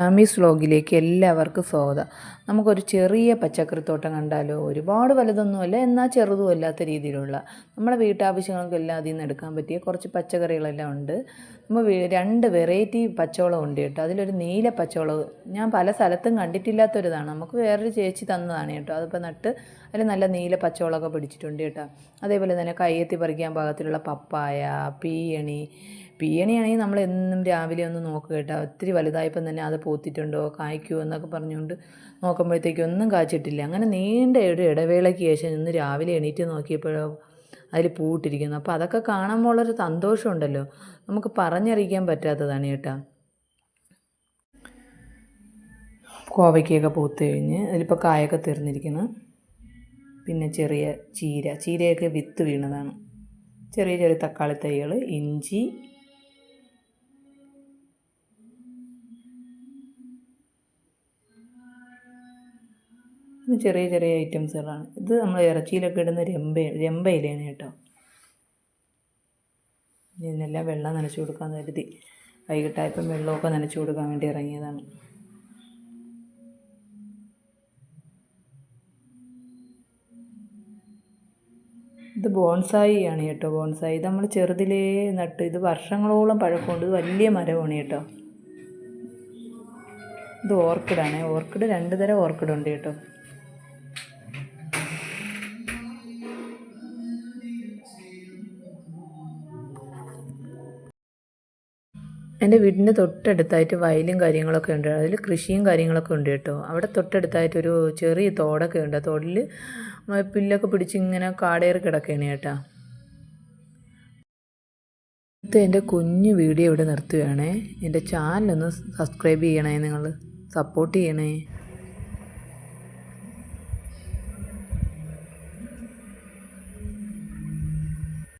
ആമീസ് വ്ലോഗിലേക്ക് എല്ലാവർക്കും സ്വാഗതം. നമുക്കൊരു ചെറിയ പച്ചക്കറിത്തോട്ടം കണ്ടാലോ? ഒരുപാട് വലുതൊന്നുമല്ല എന്നാൽ ചെറുതും അല്ലാത്ത രീതിയിലുള്ള. നമ്മുടെ വീട്ടാവശ്യങ്ങൾക്കെല്ലാം അതിൽ നിന്ന് എടുക്കാൻ പറ്റിയ കുറച്ച് പച്ചക്കറികളെല്ലാം ഉണ്ട്. നമ്മൾ രണ്ട് വെറൈറ്റി പച്ചവളം ഉണ്ട് കേട്ടോ. അതിലൊരു നീല പച്ചവളം ഞാൻ പല സ്ഥലത്തും കണ്ടിട്ടില്ലാത്തൊരിതാണ്. നമുക്ക് വേറൊരു ചേച്ചി തന്നതാണ് കേട്ടോ. അതിപ്പോൾ നട്ട് അതിൽ നല്ല നീല പച്ചവളമൊക്കെ പിടിച്ചിട്ടുണ്ട് കേട്ടോ. അതേപോലെ തന്നെ കയ്യെത്തി പറിക്കാൻ പാകത്തിലുള്ള പപ്പായ പീയണി പീയണിയാണെങ്കിൽ നമ്മൾ എന്നും രാവിലെ ഒന്ന് നോക്കുക കേട്ടോ. ഒത്തിരി വലുതായപ്പം തന്നെ അത് പൂത്തിട്ടുണ്ടോ കായ്ക്കുമോ എന്നൊക്കെ പറഞ്ഞുകൊണ്ട് നോക്കുമ്പോഴത്തേക്കും ഒന്നും കാച്ചിട്ടില്ല. അങ്ങനെ നീണ്ട ഒരു ഇടവേളയ്ക്ക് ശേഷം ഇന്ന് രാവിലെ എണീറ്റ് നോക്കിയപ്പോഴോ അതിൽ പൂവിട്ടിരിക്കുന്നു. അപ്പോൾ അതൊക്കെ കാണുമ്പോൾ ഉള്ളൊരു സന്തോഷമുണ്ടല്ലോ. നമുക്ക് പറഞ്ഞറിയിക്കാൻ പറ്റാത്തതാണ് കേട്ടോ. കോവയ്ക്കൊക്കെ പൂത്ത് കഴിഞ്ഞ് അതിലിപ്പോൾ കായൊക്കെ തീർന്നിരിക്കുന്നു. പിന്നെ ചെറിയ ചീര. ചീരയൊക്കെ വിത്ത് വീണതാണ്. ചെറിയ ചെറിയ തക്കാളി തൈകൾ ഇഞ്ചി പിന്നെ ചെറിയ ചെറിയ ഐറ്റംസുകളാണ്. ഇത് നമ്മൾ ഇറച്ചിയിലൊക്കെ ഇടുന്ന രമ്പ രമ്പ ഇലയാണ് കേട്ടോ. ഇതിനെല്ലാം വെള്ളം നനച്ചു കൊടുക്കാൻ കരുതി. വൈകിട്ടായപ്പം വെള്ളമൊക്കെ നനച്ചു കൊടുക്കാൻ വേണ്ടി ഇറങ്ങിയതാണ്. ഇത് ബോൺസായി ആണ് കേട്ടോ ബോൺസായി. ഇത് നമ്മൾ ചെറുതിലേ നട്ട് ഇത് വർഷങ്ങളോളം പഴക്കമുണ്ട്. ഇത് വലിയ മരമാണ് കേട്ടോ. ഇത് ഓർക്കിഡാണ്. ഓർക്കിഡ് രണ്ട് തരം ഓർക്കിഡ് ഉണ്ട് കേട്ടോ. എന്റെ വീടിന്റെ തൊട്ടടുത്തായിട്ട് വയലും കാര്യങ്ങളൊക്കെ ഉണ്ട്. അതിൽ കൃഷിയും കാര്യങ്ങളൊക്കെ ഉണ്ട് കേട്ടോ. അവിടെ തൊട്ടടുത്തായിട്ടൊരു ചെറിയ തോടൊക്കെ ഉണ്ട്. തോടിൽ പുല്ലൊക്കെ പിടിച്ച് ഇങ്ങനെ കാടേറി കിടക്കുകയാണ് കേട്ടോ. ഇത് എന്റെ കുഞ്ഞു വീഡിയോ ഇവിടെ നിർത്തുകയാണേ. എന്റെ ചാനലൊന്ന് സബ്സ്ക്രൈബ് ചെയ്യണേ നിങ്ങൾ. സപ്പോർട്ട് ചെയ്യണേ.